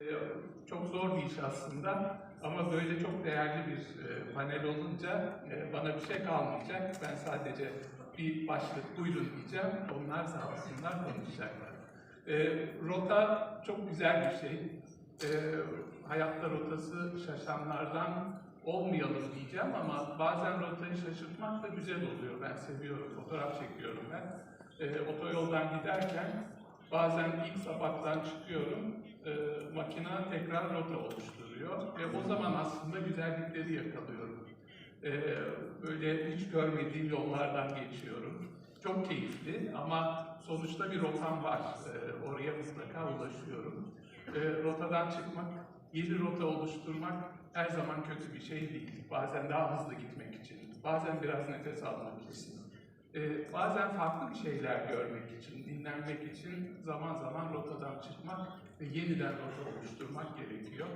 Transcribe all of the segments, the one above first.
Ee, Çok zor bir iş aslında ama böyle çok değerli bir e, panel olunca e, bana bir şey kalmayacak. Ben sadece bir başlık buyurun diyeceğim. Onlar sağ olsunlar konuşacaklar. E, Rota çok güzel bir şey. E, Hayatta rotası şaşanlardan olmayalım diyeceğim ama bazen rotayı şaşırtmak da güzel oluyor. Ben seviyorum, fotoğraf çekiyorum ben. Otoyoldan giderken bazen ilk sapaktan çıkıyorum, e, makina tekrar rota oluşturuyor ve o zaman aslında güzellikleri yakalıyorum. E, böyle hiç görmediğim yollardan geçiyorum. Çok keyifli ama sonuçta bir rotam var. E, oraya mutlaka ulaşıyorum. E, rotadan çıkmak, yeni rota oluşturmak her zaman kötü bir şey değil. Bazen daha hızlı gitmek için, bazen biraz nefes almak için. Ee, bazen farklı bir şeyler görmek için, dinlenmek için zaman zaman rotadan çıkmak ve yeniden rota oluşturmak gerekiyor.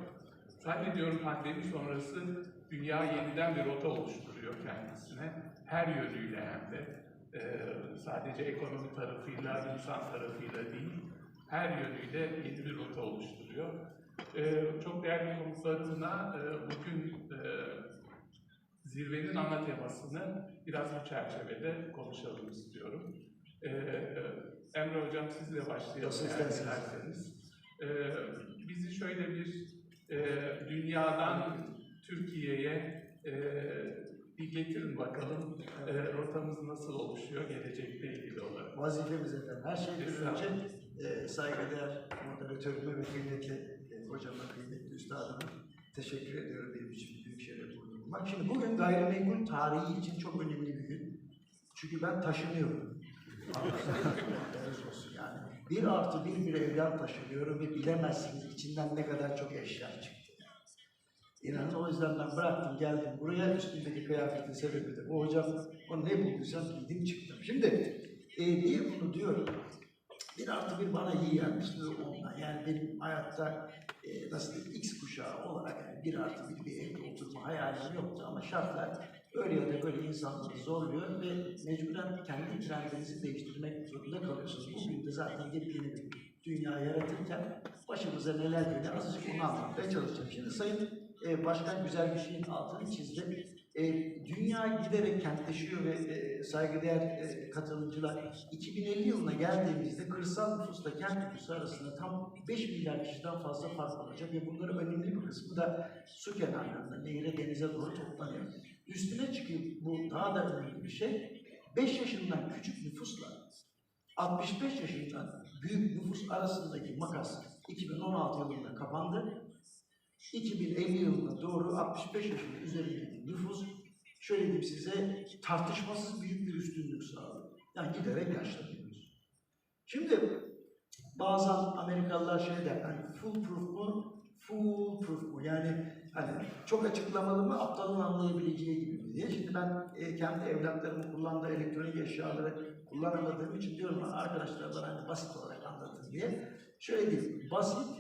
Zannediyorum pandemi sonrası dünya yeniden bir rota oluşturuyor kendisine. Her yönüyle hem de. Ee, sadece ekonomi tarafıyla, insan tarafıyla değil, her yönüyle yeni bir rota oluşturuyor. Ee, çok değerli konuklarımla e, bugün e, zirvenin ana temasını biraz bu çerçevede konuşalım istiyorum. Ee, Emre Hocam sizle başlayalım eğer isterseniz. dilerseniz. Ee, bizi şöyle bir e, dünyadan Türkiye'ye e, bir getirin bakalım e, rotamız nasıl oluşuyor gelecekle ilgili olarak. Vazifemiz efendim. Her şeyden önce e, saygıdeğer moderatörüme ve kıymetli e, hocama, kıymetli üstadıma teşekkür ediyorum benim için bulunmak. Şimdi bugün gayrimenkul tarihi için çok önemli bir gün. Çünkü ben taşınıyorum. Yani. Bir artı bir bir evden taşınıyorum ve bilemezsiniz içinden ne kadar çok eşya çıktı. İnanın o yüzden ben bıraktım geldim buraya üstündeki kıyafetin sebebi de bu hocam o ne bulduysam giydim çıktım. Şimdi e, niye bunu diyorum? Bir artı bir bana iyi gelmişti ondan. Yani benim hayatta e, nasıl diyeyim X kuşağı olarak yani bir artı bir bir evde oturma hayalim yoktu ama şartlar öyle ya da böyle insanları zorluyor ve mecburen kendi trendinizi değiştirmek zorunda kalıyorsunuz. Bugün de zaten yepyeni bir dünya yaratırken başımıza neler geliyor azıcık onu anlatmaya çalışacağım. Şimdi Sayın e, Başkan güzel bir şeyin altını çizdi. E, dünya giderek kentleşiyor ve e, saygıdeğer e, katılımcılar 2050 yılına geldiğimizde kırsal nüfusla kent nüfusu arasında tam 5 milyar kişiden fazla fark olacak ve bunların önemli bir kısmı da su kenarlarında, nehre, denize doğru toplanıyor. Üstüne çıkıp bu daha da önemli bir şey, 5 yaşından küçük nüfusla 65 yaşından büyük nüfus arasındaki makas 2016 yılında kapandı. 2050 yılına doğru 65 yaşın üzerindeki nüfus şöyle diyeyim size tartışmasız büyük bir üstünlük sağlıyor. Yani giderek yaşlanıyoruz. Şimdi bazen Amerikalılar şey der, hani full proof mu, fool proof mu? Yani hani çok açıklamalı mı, aptalın anlayabileceği gibi mi diye. Şimdi ben e, kendi evlatlarımın kullandığı elektronik eşyaları kullanamadığım için diyorum arkadaşlar bana hani basit olarak anlatın diye. Şöyle diyeyim, basit,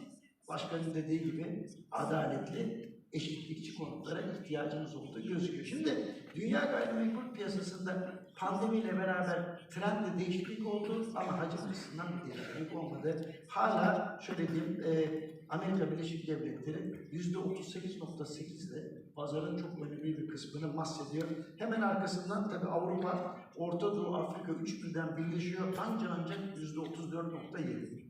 başkanın dediği gibi adaletli, eşitlikçi konutlara ihtiyacımız olduğu gözüküyor. Şimdi dünya gayrimenkul piyasasında pandemiyle beraber trendde değişiklik oldu ama hacim açısından değişiklik olmadı. Hala şöyle diyeyim, e, Amerika Birleşik Devletleri yüzde 38.8 ile pazarın çok önemli bir kısmını mahsediyor. Hemen arkasından tabi Avrupa, Orta Doğu, Afrika üç birden birleşiyor. Ancak ancak yüzde 34.7.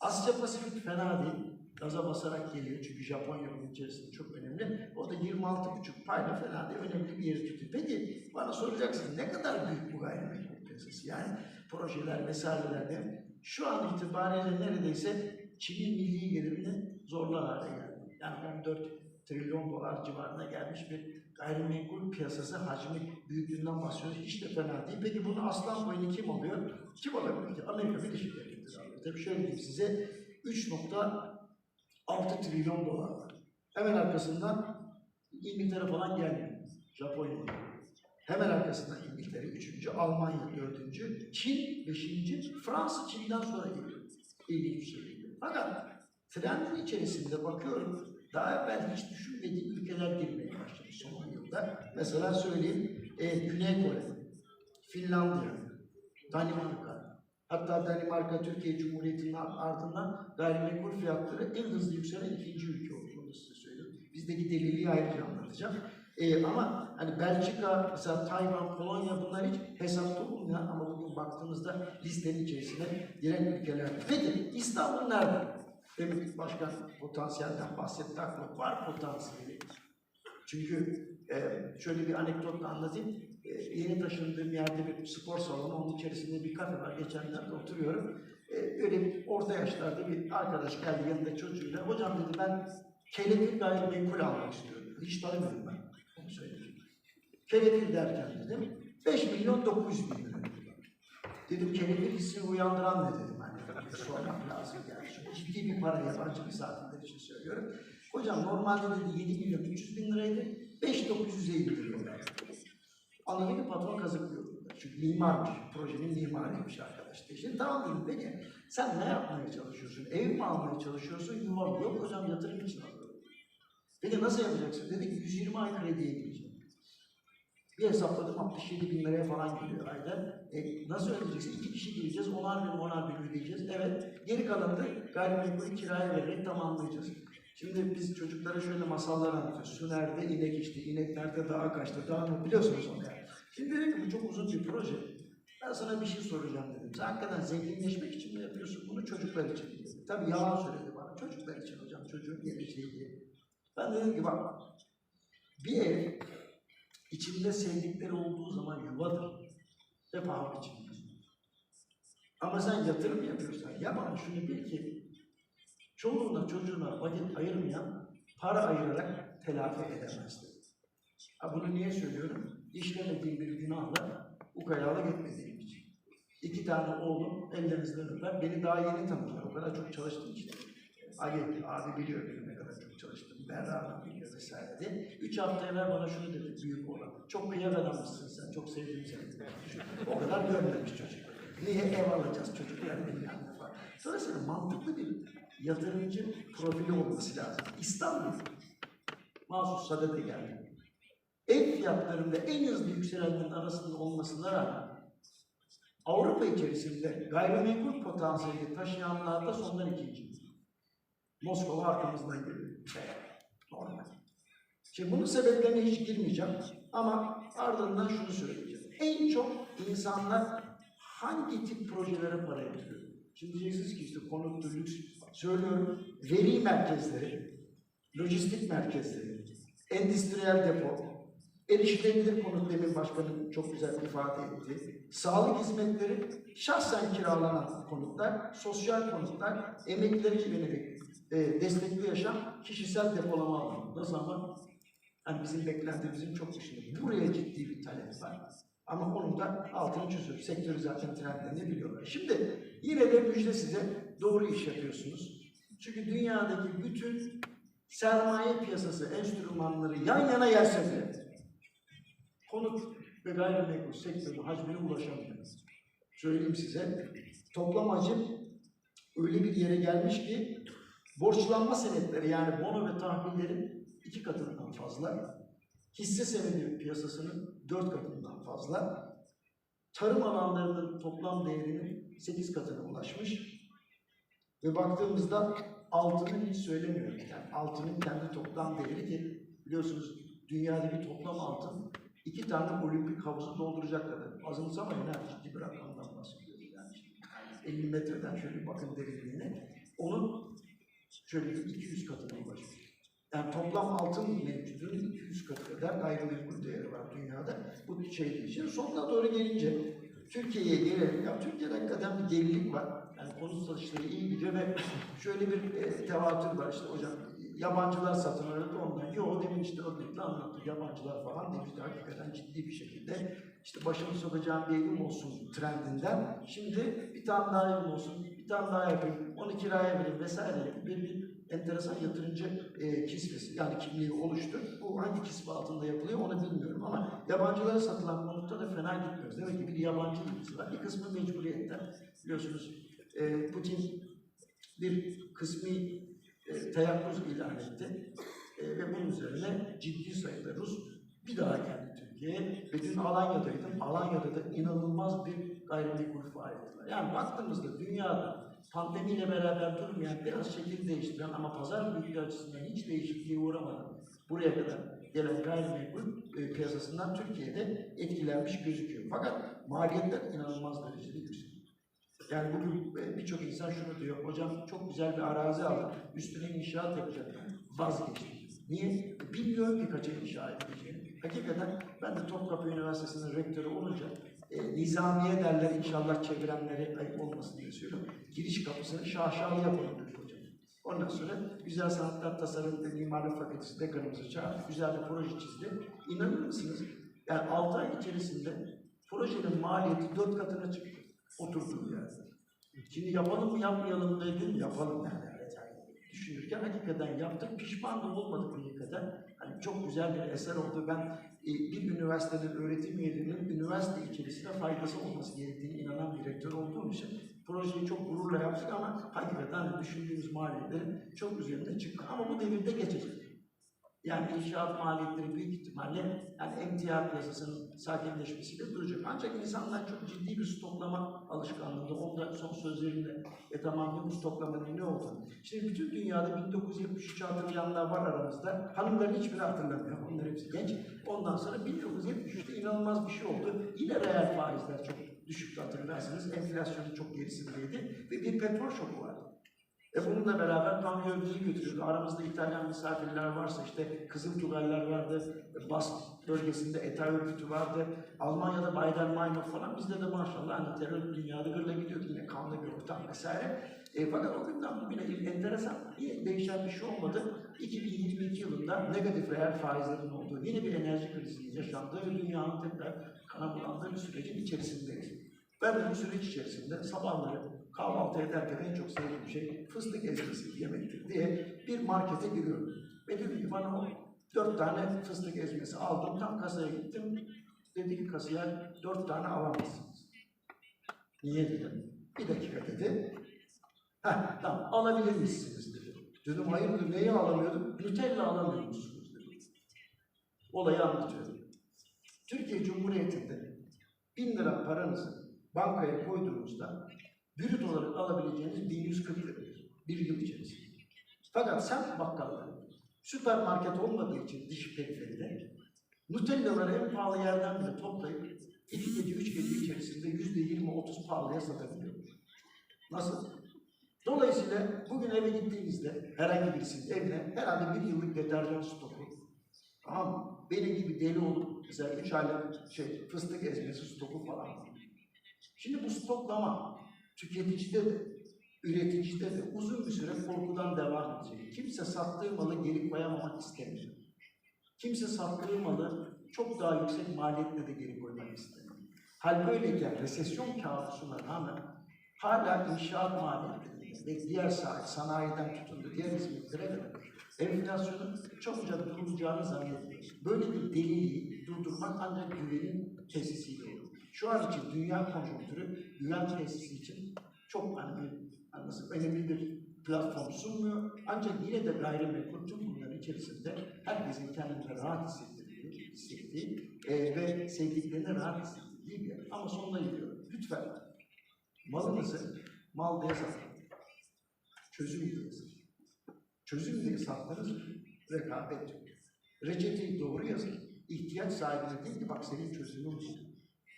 Asya Pasifik fena değil. Gaza basarak geliyor çünkü Japonya bunun içerisinde çok önemli. O da 26,5 payla fena değil, önemli bir yeri tutuyor. Peki bana soracaksınız ne kadar büyük bu gayrimenkul piyasası? Yani projeler vesairelerde şu an itibariyle neredeyse Çin'in milli gelirini zorlar hale geldi. Yani 14 trilyon dolar civarına gelmiş bir gayrimenkul piyasası hacmi büyüklüğünden bahsediyoruz. Hiç de fena değil. Peki bunu aslan boyunu kim alıyor? Kim alabilir ki? Amerika Birleşik Devletleri alıyor. Tabii şöyle diyeyim size 3.6 trilyon dolar var. Hemen arkasından İngiltere falan gelmiyor. Japonya. Hemen arkasından İngiltere, üçüncü, Almanya dördüncü, Çin beşinci, Fransa Çin'den sonra geliyor. İlginç bir şekilde. Fakat trendin içerisinde bakıyorum, daha evvel hiç düşünmediğim ülkeler girmeye başladı son 10 yılda. Mesela söyleyeyim, e, Güney Kore, Finlandiya, Danimarka, Hatta Danimarka, Türkiye Cumhuriyeti'nin ardından gayrimenkul fiyatları en hızlı yükselen ikinci ülke oldu. Onu size söyleyeyim. Bizdeki deliliği ayrıca anlatacağım. Ee, ama hani Belçika, mesela Tayvan, Polonya bunlar hiç hesapta olmayan ama bugün baktığımızda listenin içerisine giren ülkeler. Peki İstanbul nerede? Demin başkan potansiyelden bahsetti aklıma. Var potansiyeli. Çünkü e, şöyle bir anekdotla anlatayım. E, yeni taşındığım yerde bir spor salonu, onun içerisinde bir kafe var. Geçenlerde oturuyorum. E, böyle bir orta yaşlarda bir arkadaş geldi yanında çocuğuyla. Hocam dedi ben kelepir gayrimenkul almak istiyorum. Hiç tanımıyorum ben. Onu söyleyeyim. Kelepir derken dedim. 5 milyon 900 bin lira. Dedim kelepir hissini uyandıran ne dedim. Hani sormak lazım yani. Ciddi bir para yabancı misafirler için söylüyorum. Hocam normalde dedi 7 milyon 300 bin liraydı. 5 950 lira mı patron kazıklıyor. Çünkü mimarmış, projenin mimarıymış arkadaş. Şimdi tamam dedim peki sen ne yapmaya çalışıyorsun? Ev mi almaya çalışıyorsun? Yuva mı? Yok hocam yatırım için alıyorum. Peki nasıl yapacaksın? Dedik 120 ay krediye gireceğim. Bir hesapladım 67 bin liraya falan geliyor ayda. E, nasıl ödeyeceksin? İki kişi gireceğiz, onar bin, onar bin ödeyeceğiz. Evet, geri kalanı da gayrimenkulü kiraya vererek tamamlayacağız. Şimdi biz çocuklara şöyle masallar anlatıyoruz. Su nerede inek içti, inek nerede dağa kaçtı, dağ mı biliyorsunuz onu yani. Şimdi dedim ki bu çok uzun bir proje. Ben sana bir şey soracağım dedim. Sen hakikaten zenginleşmek için mi yapıyorsun bunu çocuklar için dedim. Tabii yalan söyledi bana. Çocuklar için hocam, çocuğun geleceği diye. Ben dedim ki bak, bir ev içinde sevdikleri olduğu zaman yuvadır ve paha biçilmez. Ama sen yatırım yapıyorsan, ya bana şunu bil ki, çoluğuna çocuğuna vakit ayırmayan, para ayırarak telafi edemez dedi. Ha bunu niye söylüyorum? İşlemediğim bir günahla ukalalık etmediğim için. İki tane oğlum ellerinizden öper, beni daha yeni tanıdılar. O kadar çok çalıştım işte. Ali, abi biliyor benim ne kadar çok çalıştım. Berra biliyor vesaire diye. Üç hafta evvel bana şunu dedi büyük oğlan. Çok kıyak adammışsın sen, çok sevdim seni. o kadar görmemiş çocuk. Niye ev alacağız çocuklar bilmem ne falan. Dolayısıyla mantıklı bir yatırımcı profili olması lazım. İstanbul, mahsus Sadat'a geldi. Ev fiyatlarında en hızlı yükselenlerin arasında olmasına rağmen Avrupa içerisinde gayrimenkul potansiyeli taşıyanlarda sondan ikinci. Moskova arkamızdan geliyor. Normal. Şimdi bunun sebeplerine hiç girmeyeceğim ama ardından şunu söyleyeceğim. En çok insanlar hangi tip projelere para yatırıyor? Şimdi diyeceksiniz ki işte konutlu lüks söylüyorum. Veri merkezleri, lojistik merkezleri, endüstriyel depo, erişilebilir konut demin başkanım çok güzel ifade etti. Sağlık hizmetleri, şahsen kiralanan konutlar, sosyal konutlar, emeklileri yönelik e, destekli yaşam, kişisel depolama alanı. Nasıl ama? Hani bizim beklentilerimizin çok dışında. Buraya ciddi bir talep var. Ama onun da altını çözüyor. Sektörü zaten trendlerini biliyorlar. Şimdi yine de müjde size doğru iş yapıyorsunuz. Çünkü dünyadaki bütün sermaye piyasası enstrümanları yan yana gelse konut ve gayrimenkul sektörü hacmine ulaşamıyor. Söyleyeyim size, toplam hacim öyle bir yere gelmiş ki borçlanma senetleri yani bono ve tahvillerin iki katından fazla, hisse senedi piyasasının dört katından fazla, tarım alanlarının toplam değerinin sekiz katına ulaşmış ve baktığımızda altını hiç söylemiyoruz. Yani altının kendi toplam değeri ki biliyorsunuz dünyadaki toplam altın iki tane olimpik havuzu dolduracak kadar. Azımsamayın ha ciddi bir rakamdan bahsediyoruz yani. 50 metreden şöyle bir bakın derinliğine. Onun şöyle bir 200 katına ulaşmış. Yani toplam altın mevcudunun 200 katı kadar gayrimenkul değeri var dünyada. Bu şey için sonuna doğru gelince Türkiye'ye gelelim. Ya Türkiye'de hakikaten bir delilik var. Yani konut satışları iyi gidiyor ve şöyle bir e, tevatür var işte hocam yabancılar satın alıyordu ondan. Yo demin işte örnekle anlattı yabancılar falan demişti hakikaten ciddi bir şekilde işte başımı sokacağım bir evim olsun trendinden. Şimdi bir tane daha evim olsun, bir tane daha yapayım, onu kiraya vereyim vesaire gibi bir, bir enteresan yatırımcı e, kisvesi yani kimliği oluştu. Bu hangi kisve altında yapılıyor onu bilmiyorum ama yabancılara satılan konutta da fena gitmiyoruz. Demek ki bir yabancı ilgisi var. Bir kısmı mecburiyetten biliyorsunuz e, Putin bir kısmi e, teyakkuz ilan etti. E, ve bunun üzerine ciddi sayıda Rus bir daha geldi Türkiye'ye. Ve dün Alanya'daydım. Alanya'da da inanılmaz bir gayrimenkul faaliyeti var. Yani baktığımızda dünyada pandemiyle beraber durmayan, biraz şekil değiştiren ama pazar büyüklüğü açısından hiç değişikliğe uğramadan buraya kadar gelen gayrimenkul e, piyasasından Türkiye'de etkilenmiş gözüküyor. Fakat maliyetler inanılmaz derecede yüksek. Yani bugün e, birçok insan şunu diyor, hocam çok güzel bir arazi aldım, üstüne inşaat yapacak. Vazgeçtim. Niye? Bilmiyorum ki kaça inşa edileceğini. Hakikaten ben de Topkapı Üniversitesi'nin rektörü olunca e, nizamiye derler inşallah çevirenlere ayıp olmasın diye söylüyorum. Giriş kapısını şaşalı yapalım dedi hocam. Ondan sonra Güzel Sanatlar Tasarım ve Mimarlık Fakültesi dekanımızı çağırdı. Güzel bir proje çizdi. İnanır mısınız? Yani 6 ay içerisinde projenin maliyeti 4 katına çıktı. Oturduğu yerde. Şimdi yapalım mı yapmayalım dedim. Yapalım yani. Düşünürken hakikaten yaptık. Pişman da olmadık hakikaten. Hani çok güzel bir eser oldu. Ben e, bir üniversitenin öğretim üyelerinin üniversite içerisinde faydası olması gerektiğini inanan bir rektör olduğum için projeyi çok gururla yaptık ama hakikaten düşündüğümüz maliyetlerin çok üzerinde çıktı. Ama bu devirde geçecek. Yani inşaat maliyetleri büyük ihtimalle yani emtia piyasasının sakinleşmesiyle duracak. Ancak insanlar çok ciddi bir stoklama alışkanlığında. Onda son sözlerinde e tamamladı bu stoklamanın ne olduğunu. Şimdi bütün dünyada 1973'ü hatırlayanlar var aramızda. Hanımların hiçbiri hatırlamıyor. Onlar hepsi genç. Ondan sonra 1973'te inanılmaz bir şey oldu. Yine reel faizler çok düşüktü hatırlarsınız. Enflasyonun çok gerisindeydi. Ve bir petrol şoku vardı. E bununla beraber tam gövdeyi götürüyordu. Aramızda İtalyan misafirler varsa işte Kızıl Tübeller vardı, Bas bölgesinde ETA örgütü vardı, Almanya'da Bayder Meinhof falan bizde de maşallah hani terör dünyada gırla gidiyordu yine kanlı bir ortam vesaire. E, fakat o günden bugüne enteresan değişen bir şey olmadı. 2022 yılında negatif reel faizlerin olduğu yeni bir enerji krizinin yaşandığı dünyanın tekrar kana bulandığı bir sürecin içerisindeyiz. Ben bu süreç içerisinde sabahları kahvaltı ederken en çok sevdiğim şey fıstık ezmesi yemektir diye bir markete giriyorum. Ve dedi ki bana o dört tane fıstık ezmesi aldım. Tam kasaya gittim. Dedi ki kasiyer dört tane alamazsınız. Niye dedim. Bir dakika dedi. Heh, tamam alabilir misiniz dedi. Dedim hayırdır neyi alamıyordum? Nutella alamıyor musunuz dedi. Olayı anlatıyorum. Türkiye Cumhuriyeti'nde bin lira paranızı bankaya koyduğunuzda brüt olarak alabileceğiniz 1140 liradır. Bir yıl içerisinde. Fakat sen bakkalda süpermarket olmadığı için diş petlerinde Nutella'ları en pahalı yerden bile toplayıp iki gece, üç gece içerisinde yüzde yirmi, otuz pahalıya satabiliyor. Nasıl? Dolayısıyla bugün eve gittiğinizde herhangi birisinin evine herhalde bir yıllık deterjan stoku tamam mı? Benim gibi deli olup mesela üç aylık şey, fıstık ezmesi stoku falan. Şimdi bu stoklama tüketicide de, üreticide de uzun bir süre korkudan devam edecek. Kimse sattığı malı geri koyamamak istemiyor. Kimse sattığı malı çok daha yüksek maliyetle de geri koymak istemiyor. Hal böyleyken resesyon kabusuna rağmen hala inşaat maliyetlerinde ve diğer saat, sanayiden tutun da diğer hizmetlere kadar enflasyonun çabucak durulacağını zannetmiyoruz. Böyle bir deliliği durdurmak ancak güvenin tesisiyle olur. Şu an için dünya konjonktürü güven tesisi için çok hani nasıl önemli bir platform sunmuyor. Ancak yine de gayrimenkul tüm bunların içerisinde herkesin kendini rahat hissettiği, hissettiği e, ve sevdiklerini rahat hissettiği bir yer. Ama sonuna geliyor. Lütfen malınızı mal diye satın. Çözüm diye satın. Çözüm diye sattınız? Rekabet. Reçeteyi doğru yazın. İhtiyaç sahibine değil ki bak senin çözümün bu.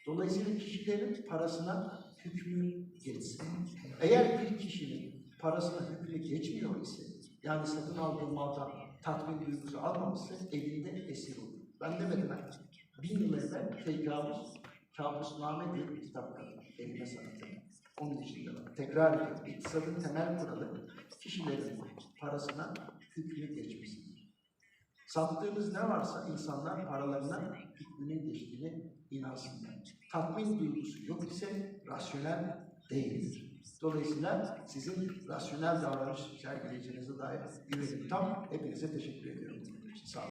Dolayısıyla kişilerin parasına hükmü geçsin. Eğer bir kişinin parasına hükmü geçmiyor ise, yani satın aldığı maldan tatmin duygusu almamışsa elinde esir olur. Ben demedim ben. Bin yıl evvel Feykabus, Kabusname diye bir kitap var. Elime sanatı. Onun dışında var. tekrar ediyorum. İktisadın temel kuralı kişilerin parasına hükmü geçmesidir. Sattığınız ne varsa insanlar paralarına hükmünün geçtiğini inansınlar. Tatmin duygusu yok ise rasyonel değildir. Dolayısıyla sizin rasyonel davranış sergileyeceğinize dair güvenim tam. Hepinize teşekkür ediyorum. Sağ olun.